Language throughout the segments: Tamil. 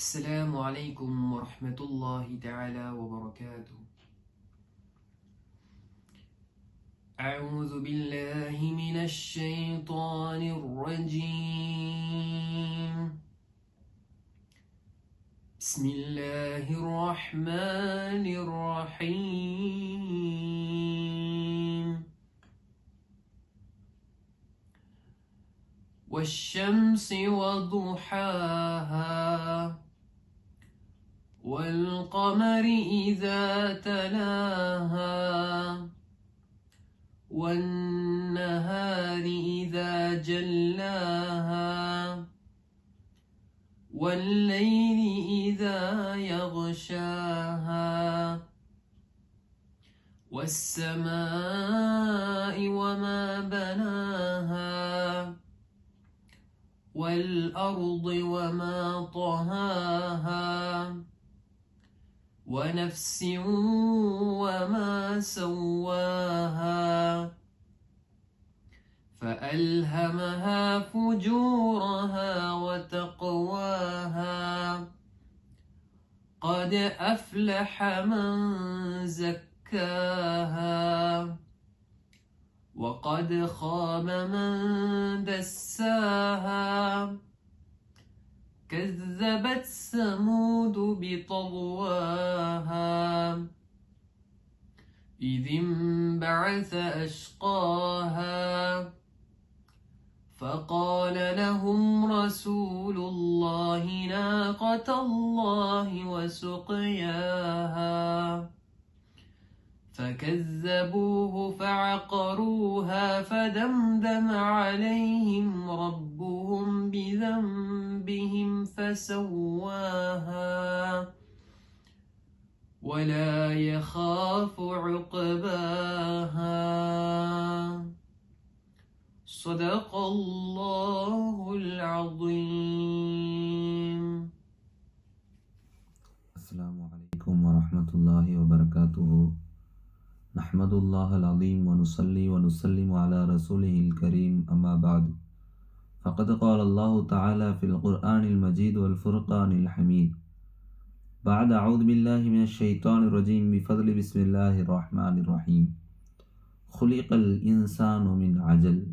السلام عليكم ورحمة الله تعالى وبركاته. أعوذ بالله من الشيطان الرجيم. بسم الله الرحمن الرحيم. والشمس وضحاها. والقمر إذا تلاها والنهار إذا جلاها والليل إذا يغشاها والسماء وما بناها والأرض وما طهاها. ونفس وما سواها فألهمها فجورها وتقواها قد أفلح من زكاها وقد خاب من دساها كذبت ثمود بطغواها. إذ انبعث أشقاها. فقال لهم رسول الله ناقة الله وسقياها. فكذبوه فعقروها فدمدم عليهم ربهم بذنبهم فسواها ولا يخاف عقباها. صدق الله العظيم. السلام عليكم ورحمة الله وبركاته. نحمد الله العظيم ونصلي ونسلم على رسوله الكريم أما بعد. فقد قال الله تعالى في القرآن المجيد والفرقان الحميد. بعد أعوذ بالله من الشيطان الرجيم بفضل بسم الله الرحمن الرحيم. خلق الإنسان من عجل.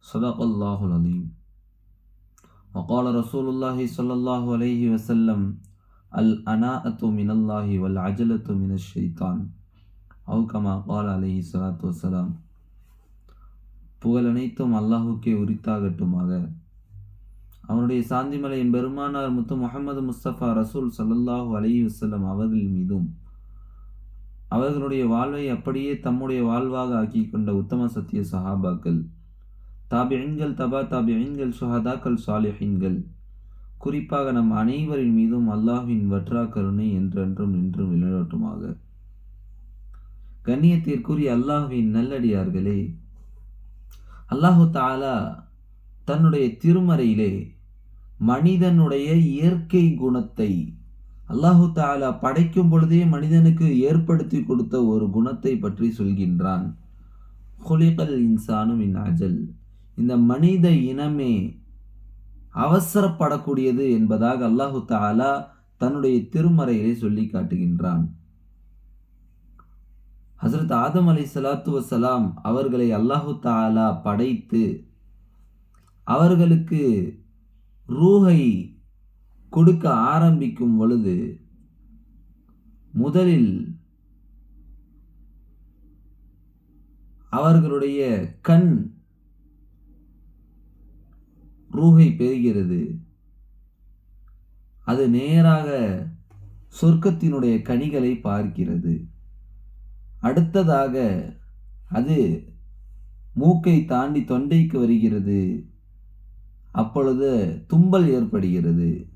صدق الله العظيم. وقال رسول الله صلى الله عليه وسلم الأناءة من الله والعجلة من الشيطان. அவுகமா கால் அலஹி சலாத் வசலாம் புகழனைத்தும் அல்லாஹுக்கே உரித்தாகட்டுமாக. அவனுடைய சாந்திமலையின் பெருமானார் முத்து முகமது முஸ்தபா ரசூல் சல்லல்லாஹு அலஹி வசல்லம் அவர்கள் மீதும் அவர்களுடைய வாழ்வை அப்படியே தம்முடைய வாழ்வாக ஆக்கி கொண்ட உத்தம சத்திய சஹாபாக்கள் தாபி தாபியன்கள் தபா தாபியன்கள் சுஹதாக்கள் சாலிஹின்கள் குறிப்பாக நம் அனைவரின் மீதும் அல்லாஹின் வற்றா கருணை என்றென்றும் நின்றும் விளையாட்டுமாக கண்ணியத்திற்குரிய அல்லாஹுவின் நல்லடியார்களே அல்லாஹு தாலா தன்னுடைய திருமறையிலே மனிதனுடைய இயற்கை குணத்தை அல்லாஹு தாலா படைக்கும் பொழுதே மனிதனுக்கு ஏற்படுத்தி கொடுத்த ஒரு குணத்தை பற்றி சொல்கின்றான். ஹொலிகல் இன்சானும் இன் அஜல். இந்த மனித இனமே அவசரப்படக்கூடியது என்பதாக அல்லாஹு தாலா தன்னுடைய திருமறையிலே சொல்லி காட்டுகின்றான். ஹசரத் ஆதம் அலை சலாத்து வசலாம் அவர்களை அல்லாஹு தாலா படைத்து அவர்களுக்கு ரூஹை கொடுக்க ஆரம்பிக்கும் பொழுது முதலில் அவர்களுடைய கண் ரூஹை பெறுகிறது. அது நேராக சொர்க்கத்தினுடைய கனிகளை பார்க்கிறது. அடுத்ததாக அது மூக்கை தாண்டி தொண்டைக்கு வருகிறது. அப்பொழுது தும்பல் ஏற்படுகிறது.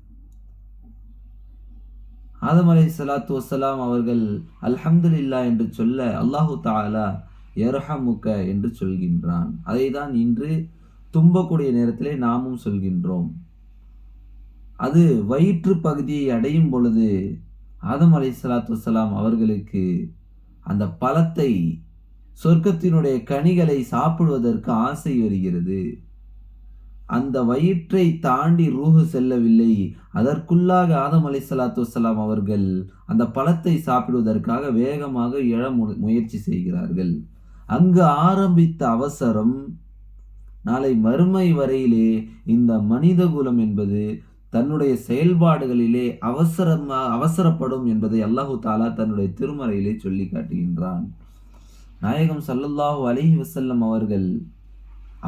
ஆதம் அலை சலாத்து வசலாம் அவர்கள் அல்ஹம்துலில்லா என்று சொல்ல அல்லாஹு தாலா எர்ஹமுக்க என்று சொல்கின்றான். அதை தான் இன்று தும்பக்கூடிய நேரத்திலே நாமும் சொல்கின்றோம். அது வயிற்று பகுதியை அடையும் பொழுது ஆதம் அலை சலாத்து வசலாம் அவர்களுக்கு அந்த பழத்தை சொர்க்கத்தினுடைய கனிகளை சாப்பிடுவதற்கு ஆசை வருகிறது. அந்த வயிற்றை தாண்டி ரூஹு செல்லவில்லை. அதற்குள்ளாக ஆதம் அலை சலாத்து வலாம் அவர்கள் அந்த பழத்தை சாப்பிடுவதற்காக வேகமாக எழ மு- முயற்சி செய்கிறார்கள். அங்கு ஆரம்பித்த அவசரம் நாளை மறுமை வரையிலே இந்த மனித குலம் என்பது தன்னுடைய செயல்பாடுகளிலே அவசரமா அவசரப்படும் என்பதை அல்லாஹு தாலா தன்னுடைய திருமறையிலே சொல்லி காட்டுகின்றான். நாயகம் சல்லல்லாஹு அலஹி வசல்லம் அவர்கள்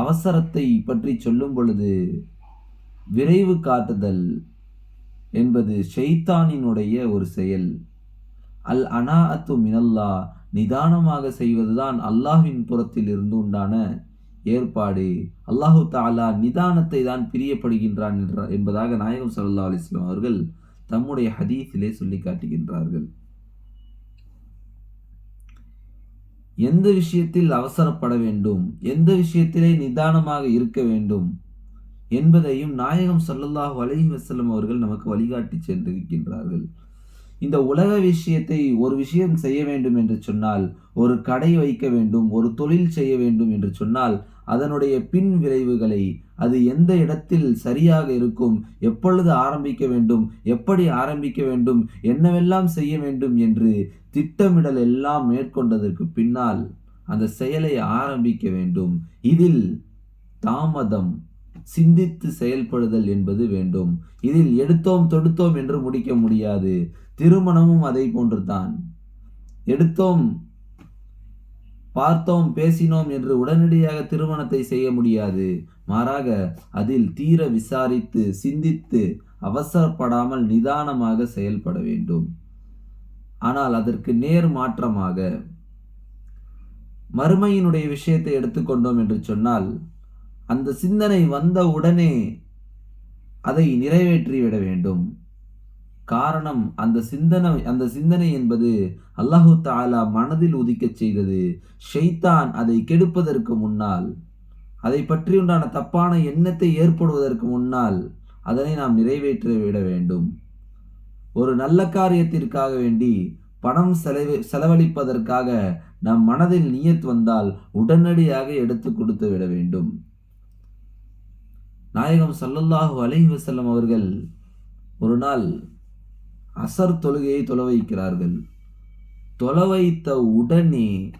அவசரத்தை பற்றி சொல்லும் பொழுது விரைவு காட்டுதல் என்பது ஷெய்தானினுடைய ஒரு செயல். அல் அனா அத்து மினல்லா நிதானமாக செய்வதுதான் அல்லாஹ்வின் புறத்தில் இருந்து உண்டான ஏற்பாடு. அல்லாஹு தாலா நிதானத்தை தான் பிரியப்படுகின்றான் என்ற- என்பதாக நாயகம் சல்லா அலிஸ்லாம் அவர்கள் தம்முடைய ஹதீஸிலே சொல்லி காட்டுகின்றார்கள். எந்த விஷயத்தில் அவசரப்பட வேண்டும்? எந்த விஷயத்திலே நிதானமாக இருக்க வேண்டும்? என்பதையும் நாயகம் சல்லல்லாஹு அலைஹி வசல்லம் அவர்கள் நமக்கு வழிகாட்டி சென்றிருக்கின்றார்கள். இந்த உலக விஷயத்தை ஒரு விஷயம் செய்ய வேண்டும் என்று சொன்னால் ஒரு கடை வைக்க வேண்டும் ஒரு தொழில் செய்ய வேண்டும் என்று சொன்னால் அதனுடைய பின் விளைவுகளை அது எந்த இடத்தில் சரியாக இருக்கும் எப்பொழுது ஆரம்பிக்க வேண்டும் எப்படி ஆரம்பிக்க வேண்டும் என்னவெல்லாம் செய்ய வேண்டும் என்று திட்டமிடல் எல்லாம் மேற்கொண்டதற்கு பின்னால் அந்த செயலை ஆரம்பிக்க வேண்டும். இதில் தாமதம் சிந்தித்து செயல்படுதல் என்பது வேண்டும். இதில் எடுத்தோம் தொடுத்தோம் என்று முடிக்க முடியாது. திருமணமும் அதை போன்றுதான். எடுத்தோம் பார்த்தோம் பேசினோம் என்று உடனடியாக திருமணத்தை செய்ய முடியாது. மாறாக அதில் தீர விசாரித்து சிந்தித்து அவசரப்படாமல் நிதானமாக செயல்பட வேண்டும். ஆனால் அதற்கு நேர் மாற்றமாக மறுமையினுடைய விஷயத்தை எடுத்துக்கொண்டோம் என்று சொன்னால் அந்த சிந்தனை வந்த உடனே அதை நிறைவேற்றி விட வேண்டும். காரணம் அந்த சிந்தனை அந்த சிந்தனை என்பது அல்லாஹு தாலா மனதில் உதிக்கச் செய்தது. ஷைத்தான் அதை கெடுப்பதற்கு முன்னால் அதை பற்றி உண்டான தப்பான எண்ணத்தை ஏற்படுவதற்கு முன்னால் அதனை நாம் நிறைவேற்றி விட வேண்டும். ஒரு நல்ல காரியத்திற்காக வேண்டி பணம் செலவு செலவழிப்பதற்காக நம் மனதில் நியத் வந்தால் உடனடியாக எடுத்து கொடுத்து விட வேண்டும். நாயகம் சல்லல்லாஹு அலைஹி வஸல்லம் அவர்கள் ஒரு நாள் அசர் தொழுகையை தொலை வைக்கிறார்கள். தொலை வைத்த உடனே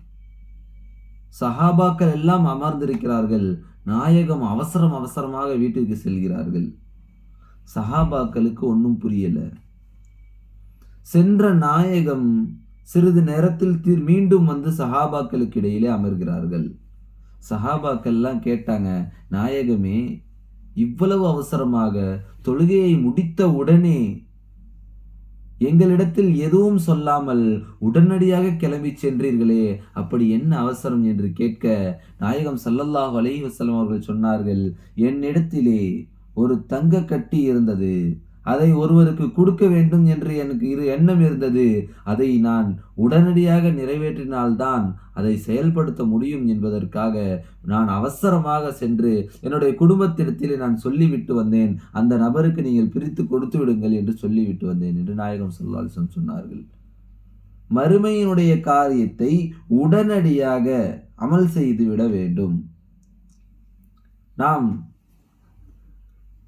சஹாபாக்கள் எல்லாம் அமர்ந்திருக்கிறார்கள். நாயகம் அவசரம் அவசரமாக வீட்டிற்கு செல்கிறார்கள். சஹாபாக்களுக்கு ஒன்றும் புரியல. சென்ற நாயகம் சிறிது நேரத்தில் தீர் மீண்டும் வந்து சஹாபாக்களுக்கு இடையிலே அமர்கிறார்கள். சஹாபாக்கள்லாம் கேட்டாங்க நாயகமே இவ்வளவு அவசரமாக தொழுகையை முடித்த உடனே எங்களிடத்தில் எதுவும் சொல்லாமல் உடனடியாக கிளம்பி சென்றீர்களே அப்படி என்ன அவசரம் என்று கேட்க நாயகம் சல்லல்லாஹ் அலைஹி வசலம் அவர்கள் சொன்னார்கள் என்னிடத்திலே ஒரு தங்க கட்டி இருந்தது. அதை ஒருவருக்கு கொடுக்க வேண்டும் என்று எனக்கு இரு எண்ணம் இருந்தது. அதை நான் உடனடியாக நிறைவேற்றினால்தான் அதை செயல்படுத்த முடியும் என்பதற்காக நான் அவசரமாக சென்று என்னுடைய குடும்பத்திடத்திலே நான் சொல்லிவிட்டு வந்தேன். அந்த நபருக்கு நீங்கள் பிரித்து கொடுத்து விடுங்கள் என்று சொல்லிவிட்டு வந்தேன் என்று நாயகம் சொல்லால்சன் சொன்னார்கள். மறுமையினுடைய காரியத்தை உடனடியாக அமல் செய்துவிட வேண்டும். நாம்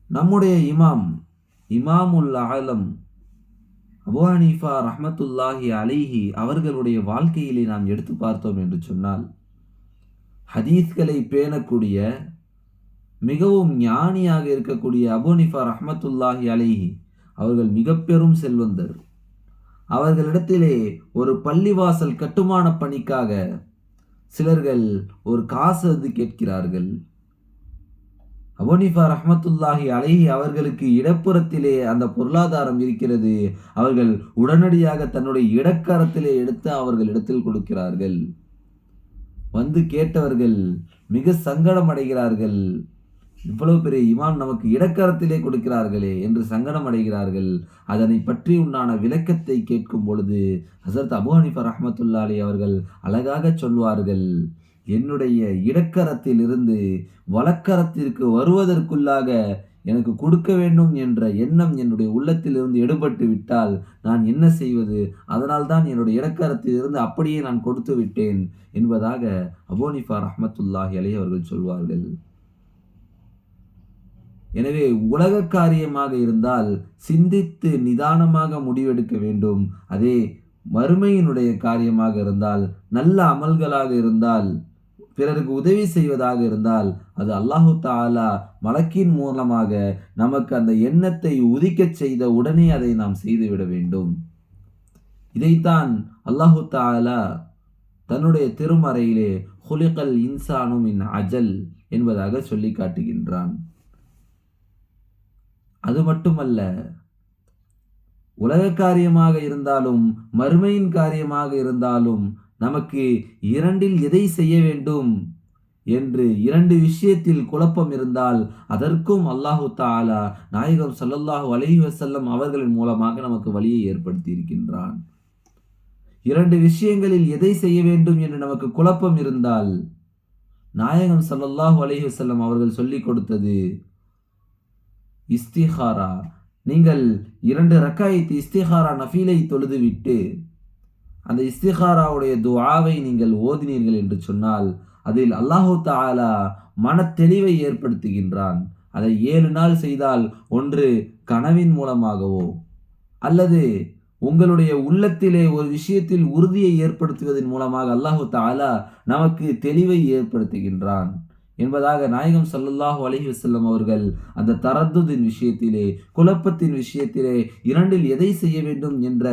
நம்முடைய இமாம் இமாமுல் ஆலம் அபு ஹனீஃபா ரஹமத்துல்லாஹி அலிஹி அவர்களுடைய வாழ்க்கையிலே நாம் எடுத்து பார்த்தோம் என்று சொன்னால் ஹதீஸ்களை பேணக்கூடிய மிகவும் ஞானியாக இருக்கக்கூடிய அபு ஹனீஃபா ரஹ்மத்துல்லாஹி அவர்கள் மிக பெரும் செல்வந்தர். அவர்களிடத்திலே ஒரு பள்ளிவாசல் கட்டுமான பணிக்காக சிலர்கள் ஒரு காசு வந்து கேட்கிறார்கள். அபோனிஃபா ரஹமத்துல்லாஹி அலைஹி அவர்களுக்கு இடப்புறத்திலே அந்த பொருளாதாரம் இருக்கிறது. அவர்கள் உடனடியாக தன்னுடைய இடக்கரத்திலே எடுத்து அவர்கள் இடத்தில் கொடுக்கிறார்கள். வந்து கேட்டவர்கள் மிக சங்கடம் அடைகிறார்கள் இவ்வளவு பெரிய இமாம் நமக்கு இடக்கரத்திலே கொடுக்கிறார்களே என்று சங்கடம் அடைகிறார்கள் அதனை பற்றி உண்டான விளக்கத்தை கேட்கும் பொழுது ஹசரத் அபு ஹனிஃபர் ரஹமத்துல்லாலி அவர்கள் அழகாக சொல்வார்கள். என்னுடைய இடக்கரத்தில் இருந்து வழக்கரத்திற்கு வருவதற்குள்ளாக எனக்கு கொடுக்க வேண்டும் என்ற எண்ணம் என்னுடைய உள்ளத்திலிருந்து எடுபட்டு விட்டால் நான் என்ன செய்வது? அதனால்தான் என்னுடைய இடக்கரத்தில் இருந்து அப்படியே நான் கொடுத்து விட்டேன் என்பதாக அபோனிஃபா ரஹ்மத்துல்லாஹி அலி அவர்கள் சொல்வார்கள். எனவே உலக காரியமாக இருந்தால் சிந்தித்து நிதானமாக முடிவெடுக்க வேண்டும். அதே மறுமையினுடைய காரியமாக இருந்தால் நல்ல அமல்களாக இருந்தால் பிறருக்கு உதவி செய்வதாக இருந்தால் அது அல்லாஹு தாலா மலக்கின் மூலமாக நமக்கு அந்த எண்ணத்தை உதிக்கச் செய்த உடனே அதை நாம் செய்துவிட வேண்டும். இதைத்தான் அல்லாஹு தாலா தன்னுடைய திருமறையிலே ஹுலிகல் இன்சானும் இன் அஜல் என்பதாக சொல்லி காட்டுகின்றான். அது மட்டுமல்ல உலக காரியமாக இருந்தாலும் மறுமையின் காரியமாக இருந்தாலும் நமக்கு இரண்டில் எதை செய்ய வேண்டும்? என்று இரண்டு விஷயத்தில் குழப்பம் இருந்தால் அதற்கும் அல்லாஹு தாலா நாயகம் சல்லல்லாஹு அலஹி வசல்லம் அவர்களின் மூலமாக நமக்கு வழியை ஏற்படுத்தி இருக்கின்றான் இரண்டு விஷயங்களில் எதை செய்ய வேண்டும் என்று நமக்கு குழப்பம் இருந்தால் நாயகம் சல்லல்லாஹு அலஹி வசல்லம் அவர்கள் சொல்லிக் கொடுத்தது இஸ்திஹாரா. நீங்கள் இரண்டு ரக்காயத்து இஸ்திஹாரா நஃபீலை தொழுதுவிட்டு அந்த இஸ்திஹாராவுடைய துவாவை நீங்கள் ஓதினீர்கள் என்று சொன்னால் அதில் அல்லாஹு தாலா மனத்தெளிவை ஏற்படுத்துகின்றான். அதை ஏழு நாள் செய்தால் ஒன்று கனவின் மூலமாகவோ அல்லது உங்களுடைய உள்ளத்திலே ஒரு விஷயத்தில் உறுதியை ஏற்படுத்துவதன் மூலமாக அல்லாஹு தாலா நமக்கு தெளிவை ஏற்படுத்துகின்றான். என்பதாக நாயகம் ஸல்லல்லாஹு அலஹி வசல்லம் அவர்கள் அந்த தரத்துதின் விஷயத்திலே குழப்பத்தின் விஷயத்திலே இரண்டில் எதை செய்ய வேண்டும் என்ற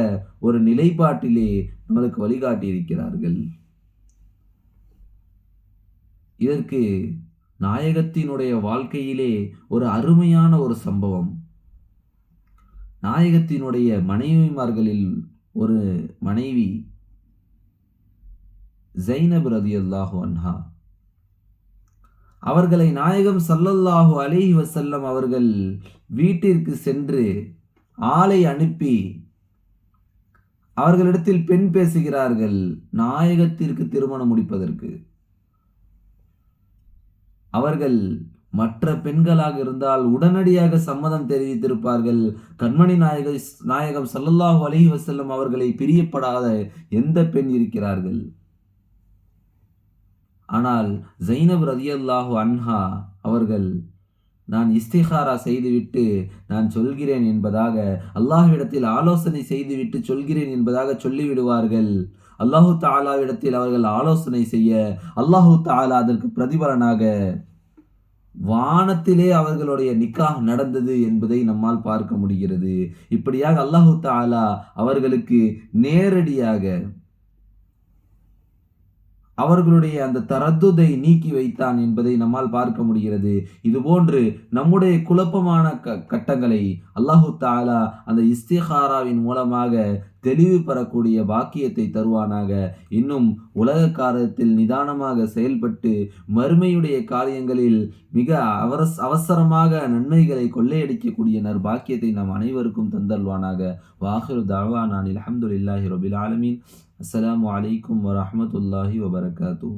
ஒரு நிலைப்பாட்டிலே நம்மளுக்கு வழிகாட்டி இருக்கிறார்கள் இதற்கு நாயகத்தினுடைய வாழ்க்கையிலே ஒரு அருமையான ஒரு சம்பவம். நாயகத்தினுடைய மனைவிமார்களில் ஒரு மனைவி ஜைனப் ரதியல்லாஹு அன்ஹா. அவர்களை நாயகம் சல்லல்லாஹு அலைஹி வசல்லம் அவர்கள் வீட்டிற்கு சென்று ஆளை அனுப்பி அவர்களிடத்தில் பெண் பேசுகிறார்கள் நாயகத்திற்கு திருமணம் முடிப்பதற்கு. அவர்கள் மற்ற பெண்களாக இருந்தால் உடனடியாக சம்மதம் தெரிவித்திருப்பார்கள். கண்மணி நாயக நாயகம் சல்லல்லாஹு அலஹி வசல்லம் அவர்களை பிரியப்படாத எந்த பெண் இருக்கிறார்கள்? ஆனால் ஜைனப் ரதியல்லாஹு அன்ஹா அவர்கள் நான் இஸ்திஹாரா செய்துவிட்டு நான் சொல்கிறேன் என்பதாக அல்லாஹ்விடத்தில் ஆலோசனை செய்துவிட்டு சொல்கிறேன் என்பதாக சொல்லிவிடுவார்கள். அல்லாஹு தாலாவிடத்தில் அவர்கள் ஆலோசனை செய்ய அல்லாஹு தாலா அதற்கு பிரதிபலனாக. வானத்திலே அவர்களுடைய நிக்காஹ் நடந்தது என்பதை நம்மால் பார்க்க முடிகிறது. இப்படியாக அல்லாஹு தாலா அவர்களுக்கு நேரடியாக அவர்களுடைய அந்த தரத்துதை நீக்கி வைத்தான் என்பதை நம்மால் பார்க்க முடிகிறது. இதுபோன்று நம்முடைய குழப்பமான க கட்டங்களை அல்லாஹு தாலா அந்த இஸ்திஹாராவின் மூலமாக தெளிவு பெறக்கூடிய பாக்கியத்தை தருவானாக. இன்னும் உலக காரியத்தில் நிதானமாக செயல்பட்டு மறுமையுடைய காரியங்களில் மிக அவரஸ் அவசரமாக நன்மைகளை கொள்ளையடிக்கக்கூடிய நற்பாக்கியத்தை நாம் அனைவருக்கும் தந்தல்வானாக வாஹிரு தாவானான் அலமதுல்லாஹி ரபில் ஆலமீன். அஸ்லாம் வலைக்கம் வரமத்துல்லாஹி வபரகாத்தூ